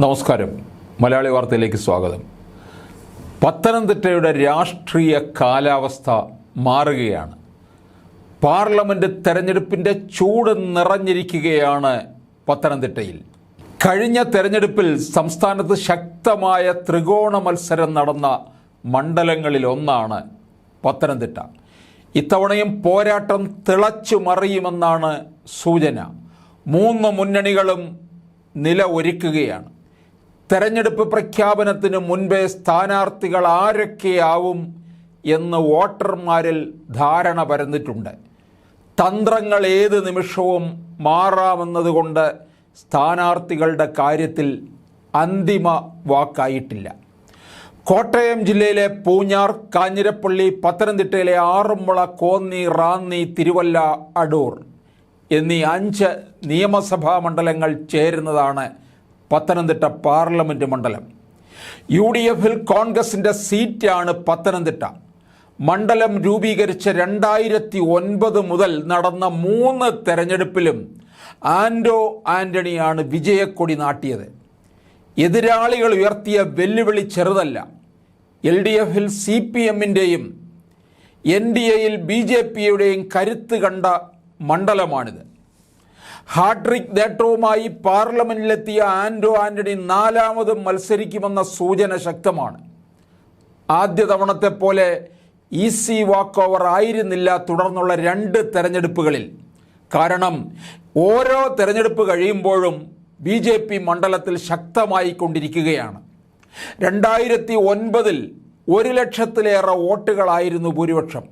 നമസ്കാരം. മലയാളി വാർത്തയിലേക്ക് സ്വാഗതം. പത്തനംതിട്ടയുടെ രാഷ്ട്രീയ കാലാവസ്ഥ മാറുകയാണ്. പാർലമെന്റ് തെരഞ്ഞെടുപ്പിന്റെ ചൂട് നിറഞ്ഞിരിക്കുകയാണ് പത്തനംതിട്ടയിൽ. കഴിഞ്ഞ തെരഞ്ഞെടുപ്പിൽ സംസ്ഥാനത്ത് ശക്തമായ ത്രികോണ മത്സരം നടന്ന മണ്ഡലങ്ങളിൽ ഒന്നാണ് പത്തനംതിട്ട. ഇത്തവണയും പോരാട്ടം തിളച്ചു മറിയുമെന്നാണ് സൂചന. മൂന്ന് മുന്നണികളും നില ഒരുക്കുകയാണ് തെരഞ്ഞെടുപ്പ് പ്രഖ്യാപനത്തിന് മുൻപേ സ്ഥാനാർത്ഥികൾ ആരൊക്കെയാവും എന്ന് വോട്ടർമാരിൽ ധാരണ പരന്നിട്ടുണ്ട്. തന്ത്രങ്ങൾ ഏത് നിമിഷവും മാറാമെന്നതുകൊണ്ട് സ്ഥാനാർത്ഥികളുടെ കാര്യത്തിൽ അന്തിമ വാക്കായിട്ടില്ല. കോട്ടയം ജില്ലയിലെ പൂഞ്ഞാർ കാഞ്ഞിരപ്പള്ളി പത്തനംതിട്ടയിലെ ആറന്മുള കോന്നി റാന്നി തിരുവല്ല അടൂർ എന്നീ അഞ്ച് നിയമസഭാ മണ്ഡലങ്ങൾ ചേരുന്നതാണ് പത്തനംതിട്ട പാർലമെന്റ് മണ്ഡലം. യു ഡി എഫിൽ കോൺഗ്രസിന്റെ സീറ്റാണ് പത്തനംതിട്ട. മണ്ഡലം രൂപീകരിച്ച രണ്ടായിരത്തി ഒൻപത് മുതൽ നടന്ന മൂന്ന് തെരഞ്ഞെടുപ്പിലും ആൻഡോ ആന്റണിയാണ് വിജയക്കൊടി നാട്ടിയത്. എതിരാളികൾ ഉയർത്തിയ വെല്ലുവിളി ചെറുതല്ല. എൽ ഡി എഫിൽ സി പി എമ്മിന്റെയും എൻ ഡി എയിൽ ബി ജെ പിയുടെയും കരുത്ത് കണ്ട മണ്ഡലമാണിത്. ഹാട്രിക് നേട്ടവുമായി പാർലമെന്റിലെത്തിയ ആൻഡോ ആന്റണി നാലാമതും മത്സരിക്കുമെന്ന സൂചന ശക്തമാണ്. ആദ്യ തവണത്തെ പോലെ ഈസി വാക്ക് ഓവർ ആയിരുന്നില്ല തുടർന്നുള്ള രണ്ട് തെരഞ്ഞെടുപ്പുകളിൽ. കാരണം ഓരോ തെരഞ്ഞെടുപ്പ് കഴിയുമ്പോഴും ബി ജെ പി മണ്ഡലത്തിൽ ശക്തമായി കൊണ്ടിരിക്കുകയാണ് രണ്ടായിരത്തി ഒൻപതിൽ ഒരു ലക്ഷത്തിലേറെ വോട്ടുകളായിരുന്നു ഭൂരിപക്ഷം.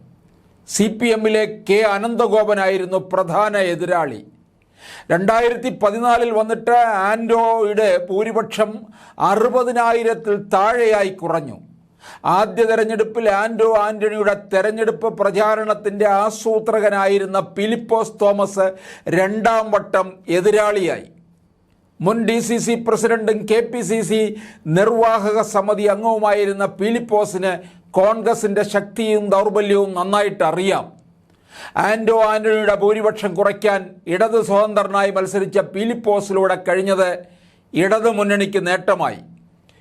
സി പി എമ്മിലെ കെ അനന്തഗോപനായിരുന്നു പ്രധാന എതിരാളി. രണ്ടായിരത്തി പതിനാലിൽ വന്നിട്ട് ആൻഡോയുടെ ഭൂരിപക്ഷം അറുപതിനായിരത്തിൽ താഴെയായി കുറഞ്ഞു. ആദ്യ തെരഞ്ഞെടുപ്പിൽ ആൻഡോ ആന്റണിയുടെ തെരഞ്ഞെടുപ്പ് പ്രചാരണത്തിന്റെ ആസൂത്രകനായിരുന്ന ഫിലിപ്പോസ് തോമസ് രണ്ടാം വട്ടം എതിരാളിയായി. മുൻ ഡി സി സി പ്രസിഡന്റും കെ പി സി സി നിർവാഹക സമിതി അംഗവുമായിരുന്ന ഫിലിപ്പോസിന് കോൺഗ്രസിന്റെ ശക്തിയും ദൗർബല്യവും നന്നായിട്ട് അറിയാം. ആൻഡോ ആന്റണിയുടെ ഭൂരിപക്ഷം കുറയ്ക്കാൻ ഇടത് സ്വതന്ത്രനായി മത്സരിച്ച പീലിപ്പോസിലൂടെ കഴിഞ്ഞത് ഇടത് മുന്നണിക്ക് നേട്ടമായി.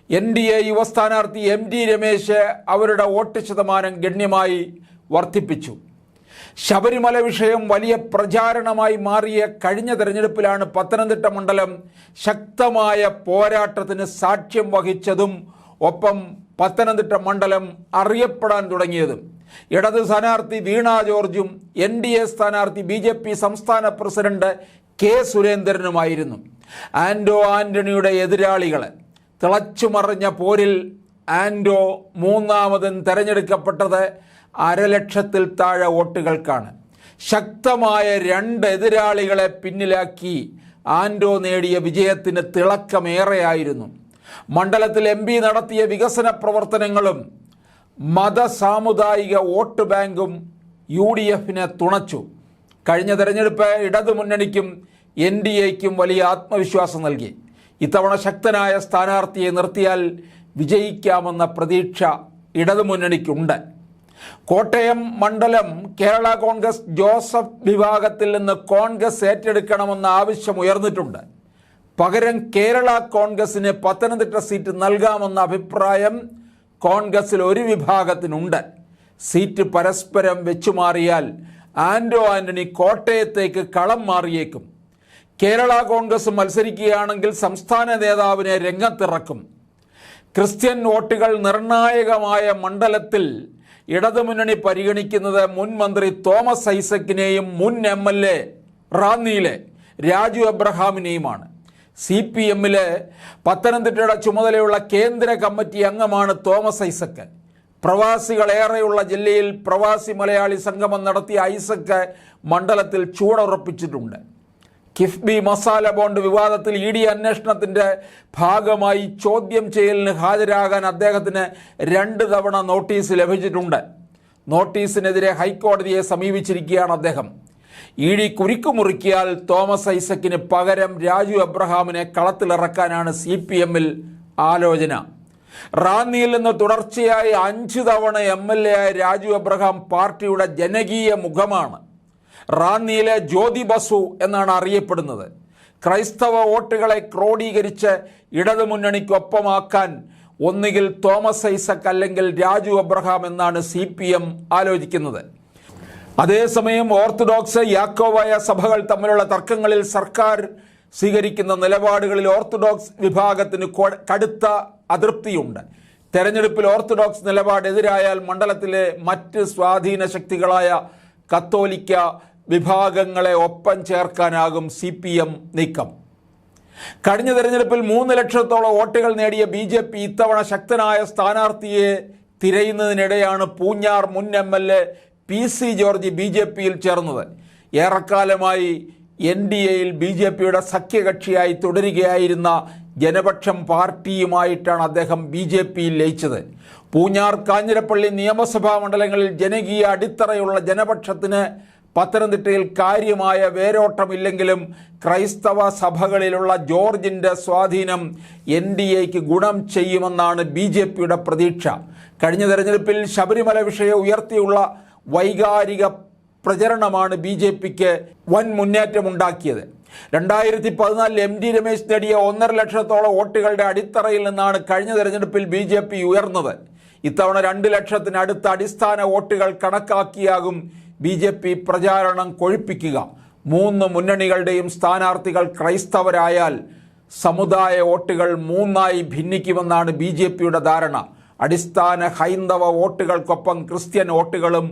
എൻ ഡി എ യുവ സ്ഥാനാർത്ഥി എം ടി രമേശ് അവരുടെ വോട്ട് ശതമാനം ഗണ്യമായി വർദ്ധിപ്പിച്ചു. ശബരിമല വിഷയം വലിയ പ്രചാരണമായി മാറിയ കഴിഞ്ഞ തെരഞ്ഞെടുപ്പിലാണ് പത്തനംതിട്ട മണ്ഡലം ശക്തമായ പോരാട്ടത്തിന് സാക്ഷ്യം വഹിച്ചതും ഒപ്പം പത്തനംതിട്ട മണ്ഡലം അറിയപ്പെടാൻ തുടങ്ങിയതും. ഇടത് സ്ഥാനാർത്ഥി വീണ ജോർജും എൻ ഡി എ സ്ഥാനാർത്ഥി ബി ജെ പി സംസ്ഥാന പ്രസിഡന്റ് കെ സുരേന്ദ്രനുമായിരുന്നു. ആൻഡോ ആന്റണിയുടെ എതിരാളികളെ തിളച്ചുമറിഞ്ഞ പോരിൽ ആൻഡോ മൂന്നാമതും തെരഞ്ഞെടുക്കപ്പെട്ടത് അരലക്ഷത്തിൽ താഴെ വോട്ടുകൾക്കാണ്. ശക്തമായ രണ്ട് എതിരാളികളെ പിന്നിലാക്കി ആൻഡോ നേടിയ വിജയത്തിന് തിളക്കമേറെയായിരുന്നു. മണ്ഡലത്തിൽ എം പി നടത്തിയ വികസന പ്രവർത്തനങ്ങളും മത സാമുദായിക വോട്ട് ബാങ്കും യു ഡി എഫിനെ തുണച്ചു. കഴിഞ്ഞ തെരഞ്ഞെടുപ്പ് ഇടതുമുന്നണിക്കും എൻ ഡി എക്കും വലിയ ആത്മവിശ്വാസം നൽകി. ഇത്തവണ ശക്തനായ സ്ഥാനാർത്ഥിയെ നിർത്തിയാൽ വിജയിക്കാമെന്ന പ്രതീക്ഷ ഇടതുമുന്നണിക്കുണ്ട്. കോട്ടയം മണ്ഡലം കേരള കോൺഗ്രസ് ജോസഫ് വിഭാഗത്തിൽ നിന്ന് കോൺഗ്രസ് ഏറ്റെടുക്കണമെന്ന ആവശ്യം ഉയർന്നിട്ടുണ്ട്. പകരം കേരള കോൺഗ്രസിന് പത്തനംതിട്ട സീറ്റ് നൽകാമെന്ന അഭിപ്രായം കോൺഗ്രസിൽ ഒരു വിഭാഗത്തിനുണ്ട്. സീറ്റ് പരസ്പരം വെച്ചുമാറിയാൽ ആൻഡോ ആന്റണി കോട്ടയത്തേക്ക് കളം മാറിയേക്കും. കേരള കോൺഗ്രസ് മത്സരിക്കുകയാണെങ്കിൽ സംസ്ഥാന നേതാവിനെ രംഗത്തിറക്കും. ക്രിസ്ത്യൻ വോട്ടുകൾ നിർണായകമായ മണ്ഡലത്തിൽ ഇടതുമുന്നണി പരിഗണിക്കുന്നത് മുൻ മന്ത്രി തോമസ് ഐസക്കിനെയും മുൻ എം എൽ എ റാന്നിയിലെ രാജു എബ്രഹാമിനെയുമാണ്. സി പി എമ്മിലെ പത്തനംതിട്ടയുടെ ചുമതലയുള്ള കേന്ദ്ര കമ്മിറ്റി അംഗമാണ് തോമസ് ഐസക്ക്. പ്രവാസികളേറെയുള്ള ജില്ലയിൽ പ്രവാസി മലയാളി സംഗമം നടത്തിയ ഐസക്ക് മണ്ഡലത്തിൽ ചൂടുറപ്പിച്ചിട്ടുണ്ട്. കിഫ്ബി മസാല ബോണ്ട് വിവാദത്തിൽ ഇ ഡി അന്വേഷണത്തിന്റെ ഭാഗമായി ചോദ്യം ചെയ്യലിന് ഹാജരാകാൻ അദ്ദേഹത്തിന് രണ്ട് തവണ നോട്ടീസ് ലഭിച്ചിട്ടുണ്ട്. നോട്ടീസിനെതിരെ ഹൈക്കോടതിയെ സമീപിച്ചിരിക്കുകയാണ് അദ്ദേഹം. ഇ ഡി കുരുക്കുമുറുക്കിയാൽ തോമസ് ഐസക്കിന് പകരം രാജു അബ്രഹാമിനെ കളത്തിലിറക്കാനാണ് സി പി എമ്മിൽ ആലോചന. റാന്നിയിൽ നിന്ന് തുടർച്ചയായി അഞ്ച് തവണ എം എൽ എ ആയ രാജു അബ്രഹാം പാർട്ടിയുടെ ജനകീയ മുഖമാണ്. റാന്നിയിലെ ജ്യോതി ബസു എന്നാണ് അറിയപ്പെടുന്നത്. ക്രൈസ്തവ വോട്ടുകളെ ക്രോഡീകരിച്ച് ഇടതുമുന്നണിക്കൊപ്പമാക്കാൻ ഒന്നുകിൽ തോമസ് ഐസക് അല്ലെങ്കിൽ രാജു അബ്രഹാം എന്നാണ് സി ആലോചിക്കുന്നത്. അതേസമയം ഓർത്തഡോക്സ് യാക്കോവായ സഭകൾ തമ്മിലുള്ള തർക്കങ്ങളിൽ സർക്കാർ സ്വീകരിക്കുന്ന നിലപാടുകളിൽ ഓർത്തഡോക്സ് വിഭാഗത്തിന് കടുത്ത അതൃപ്തിയുണ്ട്. തെരഞ്ഞെടുപ്പിൽ ഓർത്തഡോക്സ് നിലപാട് എതിരായാൽ മണ്ഡലത്തിലെ മറ്റ് സ്വാധീന ശക്തികളായ കത്തോലിക്ക വിഭാഗങ്ങളെ ഒപ്പം ചേർക്കാനാകും സി പി എം നീക്കം. കഴിഞ്ഞ തെരഞ്ഞെടുപ്പിൽ മൂന്ന് ലക്ഷത്തോളം വോട്ടുകൾ നേടിയ ബി ജെ പി ഇത്തവണ ശക്തനായ സ്ഥാനാർത്ഥിയെ തിരയുന്നതിനിടെയാണ് പൂഞ്ഞാർ മുൻ M L A P C George B J പിയിൽ ചേർന്നത്. ഏറെക്കാലമായി എൻ ഡി എയിൽ ബി ജെ പിയുടെ സഖ്യകക്ഷിയായി തുടരുകയായിരുന്ന ജനപക്ഷം പാർട്ടിയുമായിട്ടാണ് അദ്ദേഹം ബി ജെ പിയിൽ ലയിച്ചത്. പൂഞ്ഞാർ കാഞ്ഞിരപ്പള്ളി നിയമസഭാ മണ്ഡലങ്ങളിൽ ജനകീയ അടിത്തറയുള്ള ജനപക്ഷത്തിന് പത്തനംതിട്ടയിൽ കാര്യമായ വേരോട്ടമില്ലെങ്കിലും ക്രൈസ്തവ സഭകളിലുള്ള ജോർജിന്റെ സ്വാധീനം എൻ ഡി എക്ക് ഗുണം ചെയ്യുമെന്നാണ് ബി ജെ പിയുടെ പ്രതീക്ഷ. കഴിഞ്ഞ തെരഞ്ഞെടുപ്പിൽ ശബരിമല വിഷയം ഉയർത്തിയുള്ള വൈകാരിക പ്രചരണമാണ് ബി ജെ പിക്ക് വൻ മുന്നേറ്റമുണ്ടാക്കിയത്. രണ്ടായിരത്തി പതിനാലിൽ എം ഡി രമേശ് നേടിയ ഒന്നര ലക്ഷത്തോളം വോട്ടുകളുടെ അടിത്തറയിൽ നിന്നാണ് കഴിഞ്ഞ തെരഞ്ഞെടുപ്പിൽ ബി ജെ പി ഉയർന്നത്. ഇത്തവണ രണ്ട് ലക്ഷത്തിനടുത്ത അടിസ്ഥാന വോട്ടുകൾ കണക്കാക്കിയാകും ബി ജെ പി പ്രചാരണം കൊഴിപ്പിക്കുക. മൂന്ന് മുന്നണികളുടെയും സ്ഥാനാർത്ഥികൾ ക്രൈസ്തവരായാൽ സമുദായ വോട്ടുകൾ മൂന്നായി ഭിന്നിക്കുമെന്നാണ് ബി ധാരണ. അടിസ്ഥാന ഹൈന്ദവ വോട്ടുകൾക്കൊപ്പം ക്രിസ്ത്യൻ വോട്ടുകളും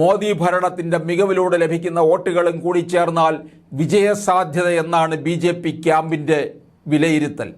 മോദി ഭരണത്തിന്റെ മികവിലൂടെ ലഭിക്കുന്ന വോട്ടുകളും കൂടി ചേർന്നാൽ വിജയസാധ്യത എന്നാണ് ബി ജെ പി ക്യാമ്പിന്റെ വിലയിരുത്തൽ.